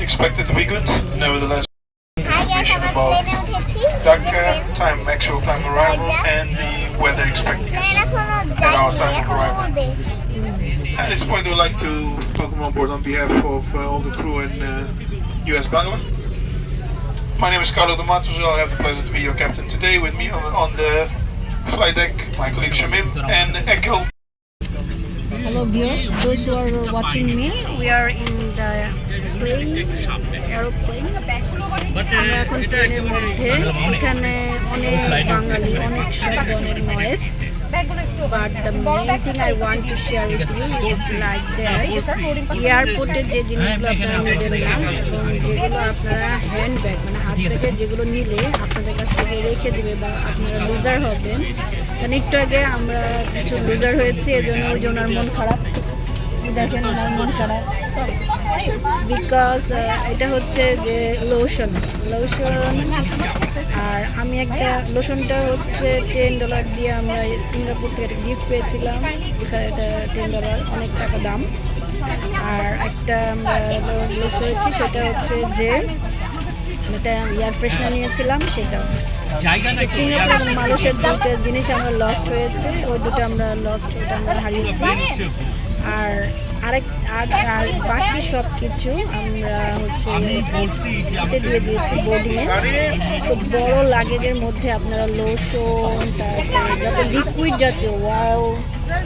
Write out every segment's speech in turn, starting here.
expected to be good, nevertheless. Dhaka, uh, time, actual time arrival, and the weather expected. And our time arrival. At this point, I would like to welcome on board on behalf of uh, all the crew and uh, US Bangla. My name is Carlo de Matos. I have the pleasure to be your captain today. With me on, on the flight deck, my colleague Shamim and Echo. Hello viewers, those who are watching me, we are in the plane, aeroplane. আমরা এখন প্লেনের মধ্যে এখানে অনেক বাঙালি অনেক শব্দ অনেক noise but the main thing I want to share with you is like that এয়ারপোর্টের যে জিনিসগুলো আপনারা নিলেন না এবং যেগুলো আপনারা হ্যান্ড ব্যাগ মানে হাত ব্যাগে যেগুলো নিলে আপনাদের কাছ থেকে রেখে দেবে বা আপনারা লুজার হবেন। কারণ একটু আগে আমরা কিছু লুজার হয়েছি এজন্য ওই জন্য মন খারাপ। দেখেন ওনার মন খারাপ। বিকজ এটা হচ্ছে যে লোশন লোশন আর আমি একটা লোশনটা হচ্ছে টেন ডলার দিয়ে আমরা সিঙ্গাপুর থেকে একটা গিফট পেয়েছিলাম। এখানে এটা টেন ডলার অনেক টাকা দাম। আর একটা আমরা লোস হয়েছি সেটা হচ্ছে যে একটা এয়ার ফ্রেশনার নিয়েছিলাম সেটাও সিঙ্গাপুর মালয়েশিয়ার দুটো জিনিস আমরা লস্ট হয়েছে ওই দুটো আমরা লস্ট ওটা আমরা হারিয়েছি। আর আরেক আর আর বাকি সব কিছু আমরা হচ্ছে এতে দিয়ে দিয়েছি বোর্ডিংয়ে সো বড় লাগেজের মধ্যে আপনারা লোশন তারপরে যত লিকুইড জাতীয় ওয়াও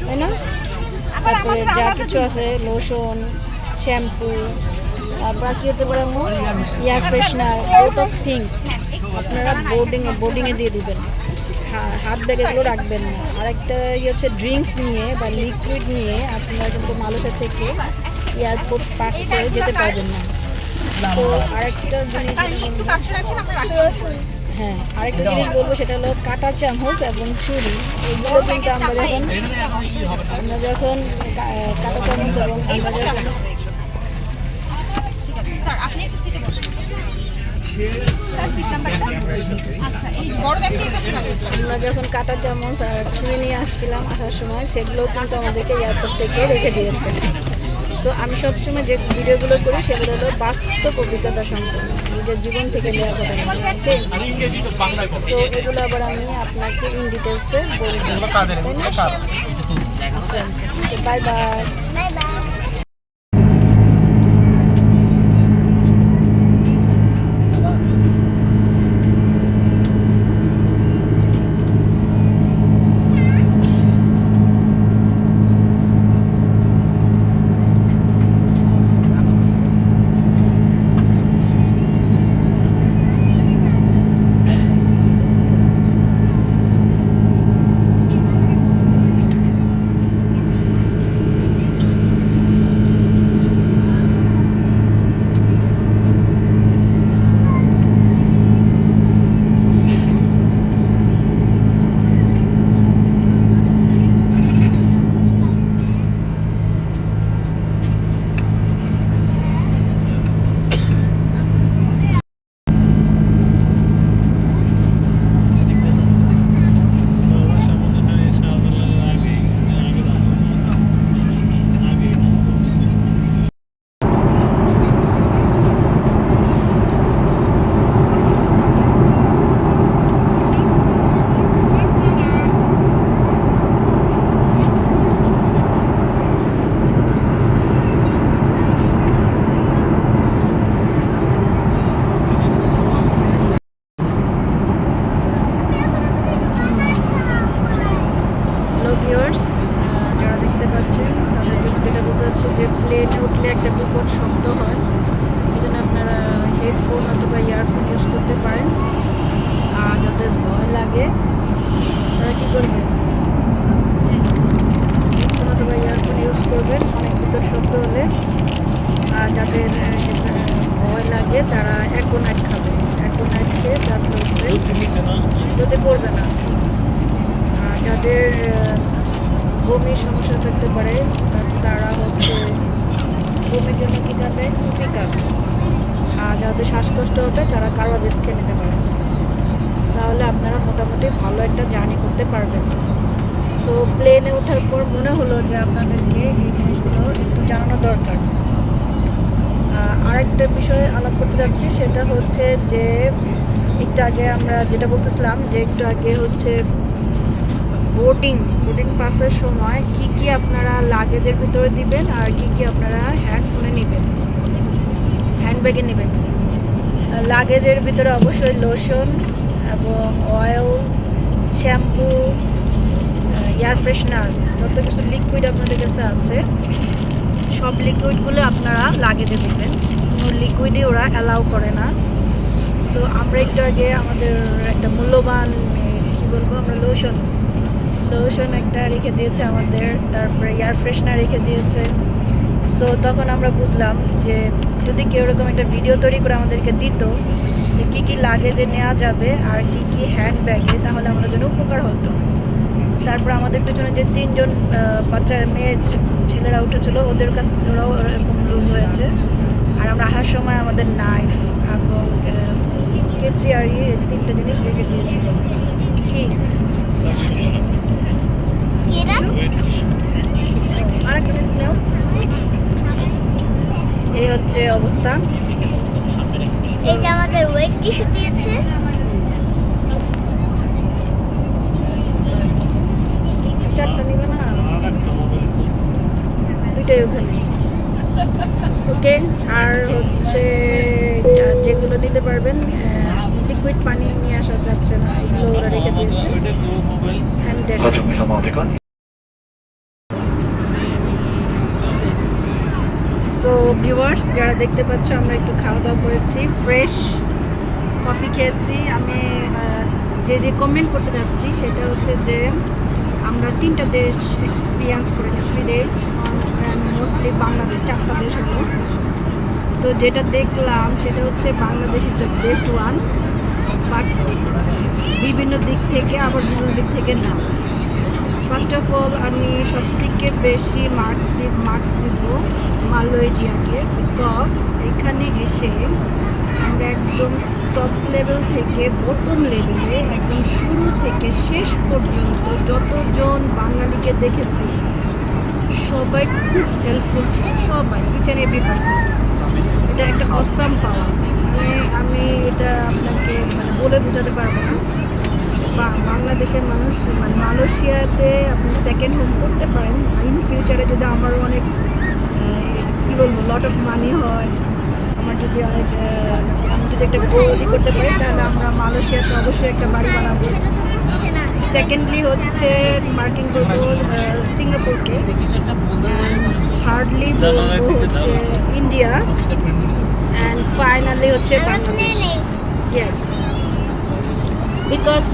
তাই না? তারপরে যা কিছু আছে লোশন শ্যাম্পু তারপর কি হতে পারে air freshener out of things আপনারা বোর্ডিংয়ে বোর্ডিংয়ে দিয়ে দিবেন। হাত ব্যাগ এগুলো রাখবেন না। আরেকটা ইয়ে হচ্ছে ড্রিঙ্কস নিয়ে বা লিকুইড নিয়ে আপনারা কিন্তু মালয়েশিয়া থেকে এয়ারপোর্ট পাস করে যেতে পারবেন না। তো আরেকটা জিনিস হ্যাঁ আরেকটা জিনিস বলব সেটা হলো কাটা চামচ এবং ছুরি। এগুলো কিন্তু আমরা যখন আমরা যখন কাটা চামচ এবং আমরা যখন স্যার আপনি একটু সিটে আমরা যখন কাটা চামচ আর ছুরি নিয়ে আসছিলাম আসার সময় সেগুলোও কিন্তু আমাদেরকে এয়ারপোর্ট থেকে রেখে দিয়েছে। সো আমি সবসময় যে ভিডিওগুলো করি সেগুলো হলো বাস্তব অভিজ্ঞতা সম্পন্ন। নিজের জীবন থেকে নেওয়া কথা সো এগুলো আবার আমি আপনাকে ইন ডিটেলসে বলব আচ্ছা বাই বাই যাদের আহ, বমির সমস্যা থাকতে পারে তারা হচ্ছে বমির জন্য কী খাবে? কফি খাবে? আর যাদের শ্বাসকষ্ট হবে তারা কারও বেশ খেয়ে নিতে পারে তাহলে আপনারা মোটামুটি ভালো একটা জার্নি করতে পারবেন। সো প্লেনে ওঠার পর মনে হলো যে আপনাদেরকে এই জিনিসগুলো একটু জানানো দরকার। আরেকটা বিষয়ে আলাপ করতে যাচ্ছি সেটা হচ্ছে যে একটু আগে আমরা যেটা বলতেছিলাম যে একটু আগে হচ্ছে বোর্ডিং বোর্ডিং পাসের সময় কি কি আপনারা লাগেজের ভিতরে দিবেন আর কি কি আপনারা হ্যান্ডফোনে নেবেন? হ্যান্ডব্যাগে নেবেন। লাগেজের ভিতরে অবশ্যই লোশন এবং অয়েল শ্যাম্পু এয়ার ফ্রেশনার যত কিছু লিকুইড আপনাদের কাছে আছে, সব লিকুইডগুলো আপনারা লাগেজে দেবেন। কোনো লিকুইডই ওরা অ্যালাউ করে না। সো আমরা একটু আগে আমাদের একটা মূল্যবান কি বলব, আমরা লোশন লোশন একটা রেখে দিয়েছে আমাদের, তারপরে এয়ার ফ্রেশনার রেখে দিয়েছে। সো তখন আমরা বুঝলাম যে যদি কেউ এরকম একটা ভিডিও তৈরি করে আমাদেরকে দিত কী কী লাগেজে নেওয়া যাবে আর কি কি হ্যান্ড ব্যাগে তাহলে আমাদের জন্য উপকার হতো। তারপর আমাদের পেছনে যে তিনজন বাচ্চা মেয়ে, ছেলেরা উঠেছিল, ওদের কাছ ওরাও এরকম লুজ হয়েছে। আর আমরা আসার সময় আমাদের নাইফ এবং কেচি আর ইয়ে তিনটে জিনিস রেখে দিয়েছি কি এরা আর একটা জিনিস নাও। এই হচ্ছে অবস্থা। এই যে আমাদের ওয়েট টিস্যু দিয়েছে। চারটা নিবে না? দুইটাই ওখানে। ওকে আর হচ্ছে এটা যেগুলো নিতে পারবেন লিকুইড পানি নিয়ে আসা যাচ্ছে না এগুলো ওরা রেখে দিয়েছে অ্যান্ড দ্যাটস সো ভিউয়ার্স যারা দেখতে পাচ্ছ, আমরা একটু খাওয়া দাওয়া করেছি ফ্রেশ কফি খেয়েছি। আমি যে রেকমেন্ড করতে যাচ্ছি, সেটা হচ্ছে যে আমরা তিনটা দেশ এক্সপিরিয়েন্স করেছি থ্রি দেশ মোস্টলি বাংলাদেশ, চারটা দেশ হলো। তো যেটা দেখলাম, সেটা হচ্ছে Bangladesh is the best one but বিভিন্ন দিক থেকে, আবার বিভিন্ন দিক থেকে না। ফার্স্ট অফ অল আমি সব থেকে বেশি মার্ক মার্কস বিকজ এখানে এসে আমরা একদম টপ লেভেল থেকে বটম লেভেলে একদম শুরু থেকে শেষ পর্যন্ত যতজন বাঙালিকে দেখেছি, সবাই খুব হেল্পফুল ছিল, সবাই ইচ অ্যান্ড এভরি পার্সন এটা একটা অসাম পাওয়া। মানে আমি এটা আপনাকে মানে বলে বোঝাতে পারব না। বাংলাদেশের মানুষ মানে মালয়েশিয়াতে আপনি সেকেন্ড হোম করতে পারেন ইন ফিউচারে যদি আমারও অনেক বলব লট অফ মানি হয়। আমার যদি অনেক আমি যদি একটা গোলই করতে পারি, তাহলে আমরা মালয়েশিয়াতে অবশ্যই একটা বাড়ি বানাবো। সেকেন্ডলি হচ্ছে মার্কিং করব সিঙ্গাপুরকে। থার্ডলি হচ্ছে ইন্ডিয়া অ্যান্ড ফাইনালি হচ্ছে বাংলাদেশ। ইয়েস বিকজ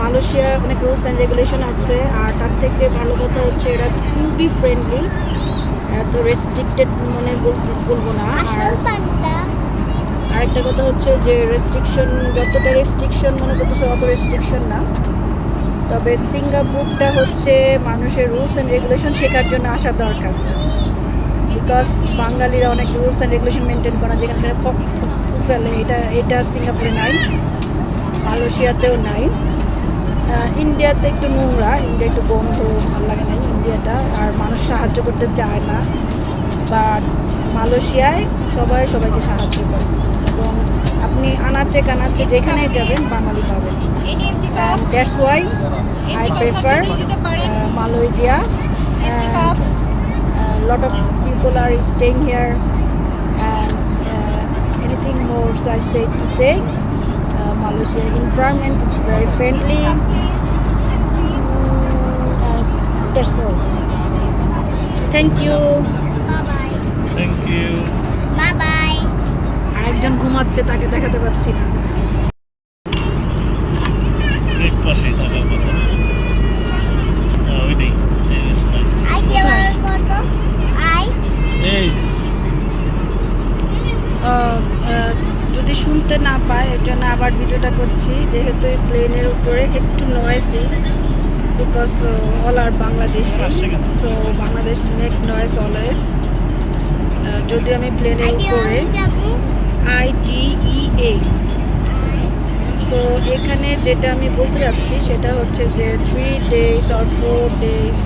মালয়েশিয়ার অনেক রুলস অ্যান্ড রেগুলেশন আছে, আর তার থেকে ভালো কথা হচ্ছে এরা খুবই ফ্রেন্ডলি এত রেস্ট্রিক্টেড মনে বলতে বলব না। আর আরেকটা কথা হচ্ছে যে রেস্ট্রিকশন যতটা রেস্ট্রিকশন মনে করতেছে অত রেস্ট্রিকশন না। তবে সিঙ্গাপুরটা হচ্ছে মানুষের রুলস অ্যান্ড রেগুলেশন শেখার জন্য আসা দরকার। বিকজ বাঙালিরা অনেক রুলস অ্যান্ড রেগুলেশন মেনটেন করা যেখানে ফেলে। এটা এটা সিঙ্গাপুরে নাই মালয়েশিয়াতেও নাই। ইন্ডিয়াতে একটু নোংরা ইন্ডিয়া একটু বন্ধ ভালো লাগে না এটা আর মানুষ সাহায্য করতে চায় না। বাট মালয়েশিয়ায় সবাই সবাইকে সাহায্য করে। এবং আপনি আনাচে কানাচে যেখানে যাবেন, বাঙালি পাবেন। That's why I prefer Malaysia. Lot of people are staying here and anything more I set to say Malaysia environment is very friendly all thank you. Babai thank you Babai আরেকজন ঘুমাচ্ছে তাকে দেখাতে পাচ্ছি না। পাশেই থাকার কথা। যদি শুনতে না পায় এর জন্য আবার ভিডিওটা করছি। যেহেতু এই প্লেনের উপরে একটু noisy because all are Bangladesh so Bangladesh make noise always যদি আমি প্লেনের উপরে I T E A so এখানে যেটা আমি বলতে যাচ্ছি সেটা হচ্ছে যে three days or four days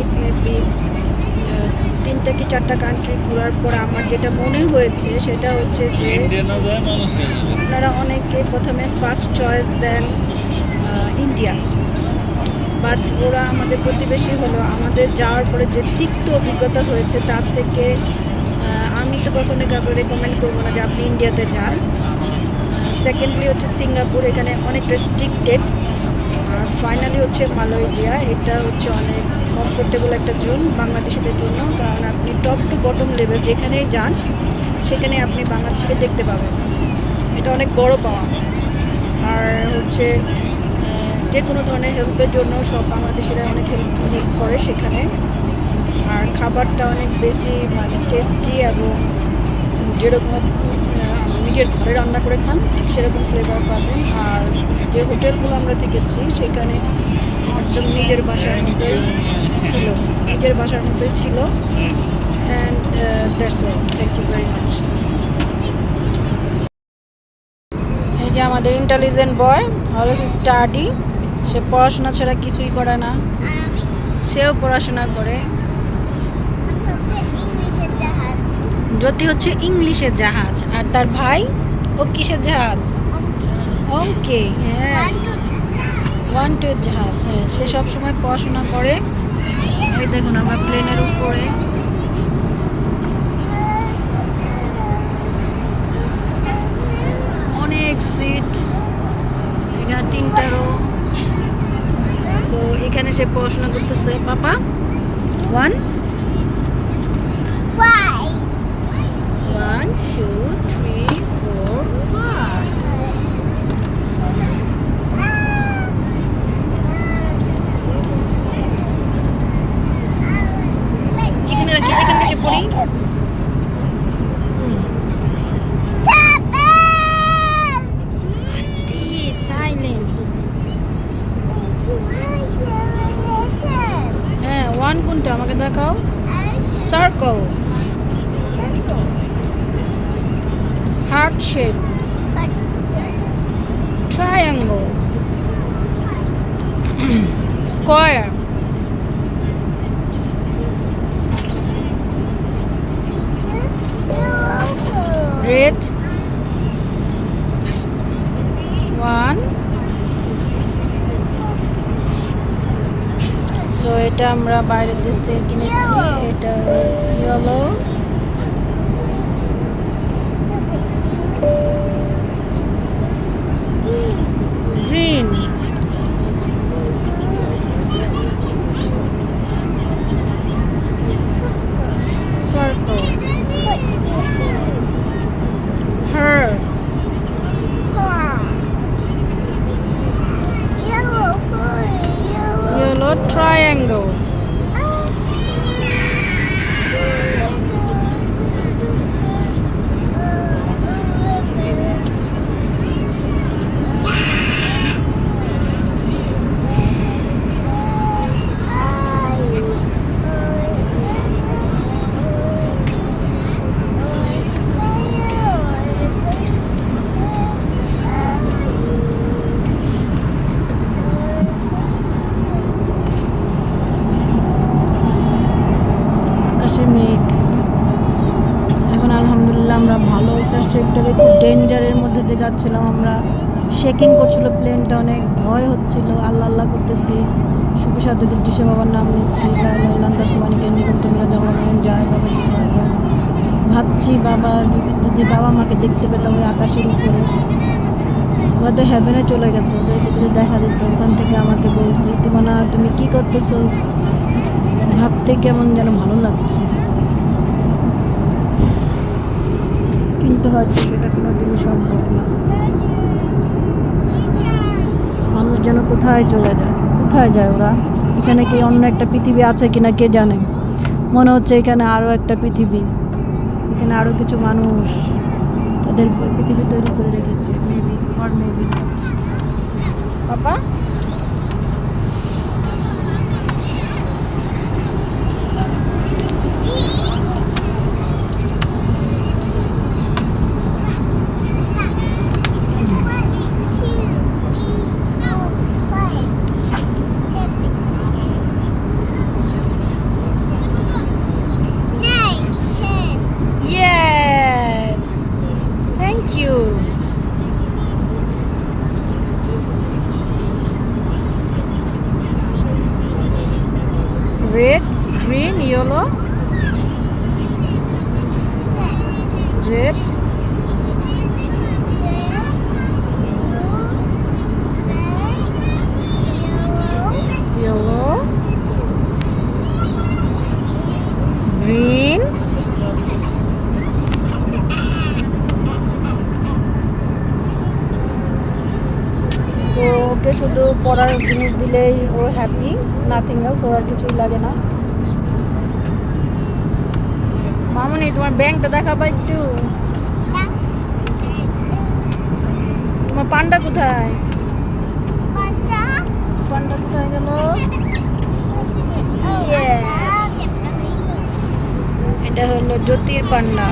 it may be তিনটা কি চারটা কান্ট্রি ঘোরার পর আমার যেটা মনে হয়েছে সেটা হচ্ছে যে আপনারা অনেকে প্রথমে first choice then India but ওরা আমাদের প্রতিবেশী হলো। আমাদের যাওয়ার পরে যে তিক্ত অভিজ্ঞতা হয়েছে তার থেকে আমি তো কখনো কাউকে রেকমেন্ড করব না যে আপনি ইন্ডিয়াতে যান। সেকেন্ডলি হচ্ছে সিঙ্গাপুর, এখানে অনেক রেস্ট্রিক্টেড আর ফাইনালি হচ্ছে মালয়েশিয়া, এটা হচ্ছে অনেক কমফোর্টেবল একটা জোন বাংলাদেশিদের জন্য। কারণ আপনি টপ টু বটম লেভেল যেখানেই যান সেখানে আপনি বাংলাদেশিকে দেখতে পাবেন। এটা অনেক বড় পাওয়া। আর হচ্ছে যে কোনো ধরনের হেল্পের জন্য সব বাংলাদেশিরা অনেক হেল্প হেল্প করে সেখানে। আর খাবারটা অনেক বেশি মানে টেস্টি এবং যেরকম নিজের ঘরে রান্না করে খান, ঠিক সেরকম ফ্লেভার পাবেন। আর যে হোটেলগুলো আমরা থেকেছি সেখানে একদম নিজের বাসার মতোই ছিল। নিজের বাসার মতোই ছিল। And that's all thank you very much এই যে আমাদের ইন্টেলিজেন্ট বয় অলওয়েজ স্টাডি সে পড়াশোনা ছাড়া কিছুই করে না। সেও পড়াশোনা করে। জ্যোতি হচ্ছে ইংলিশের জাহাজ, আর তার ভাই ও কিসের জাহাজ? ওকে হ্যাঁ। ওয়ান টু জাহাজ হ্যাঁ সে সব সময় পড়াশোনা করে। এই দেখুন আমরা প্লেনের উপরে। অনেক সিট, এখানে তিনটা রো সো এখানে সে পড়াশোনা করতেছে papa? One Why? One, two, three, four, five. এখানে রাখি এখান থেকে পড়ি আস্তে সাইলেন্ট হ্যাঁ ওয়ান কোনটা আমাকে দেখাও circle heart shape triangle square red one. So এটা আমরা বাইরের দেশ থেকে কিনেছি। এটা ইয়েলো যাচ্ছিলাম আমরা। শেকিং করছিল প্লেনটা অনেক ভয় হচ্ছিল। আল্লাহ আল্লাহ করতেছি। শুভ সাধুকে দৃশ্য বাবার নাম নিচ্ছি। লান্দার সমানিকে নিগম তোমরা জগমান যায় বাবা ভাবছি বাবা যদি বাবা মাকে দেখতে পেতাম ওই আকাশের উপরে। ওরা তো হ্যাভেনে চলে গেছে ওদেরকে যদি দেখা যেত ওখান থেকে আমাকে বলতো তোমার তুমি কি করতেছো? ভাবতে কেমন যেন ভালো লাগছে। কিন্তু হয়তো সেটা কোনো দিনই সম্ভব না। মানুষ যেন কোথায় চলে যায়, কোথায় যায় ওরা? এখানে কি অন্য একটা পৃথিবী আছে কিনা কে জানে? মনে হচ্ছে এখানে আরও একটা পৃথিবী। এখানে আরও কিছু মানুষ তাদের পৃথিবী তৈরি করে রেখেছে মেবি অর মেবি পাপা? শুধু পড়ার জিনিস দিলেই ও হ্যাপি নাথিং এলস ওর আর কিছুই লাগে না। মামনি, তোমার ব্যাংকটা দেখাবা একটু। তোমার পান্ডা কোথায়? পান্ডা কোথায় গেল? এটা হলো জ্যোতির পান্ডা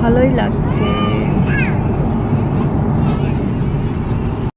ভালোই লাগছে।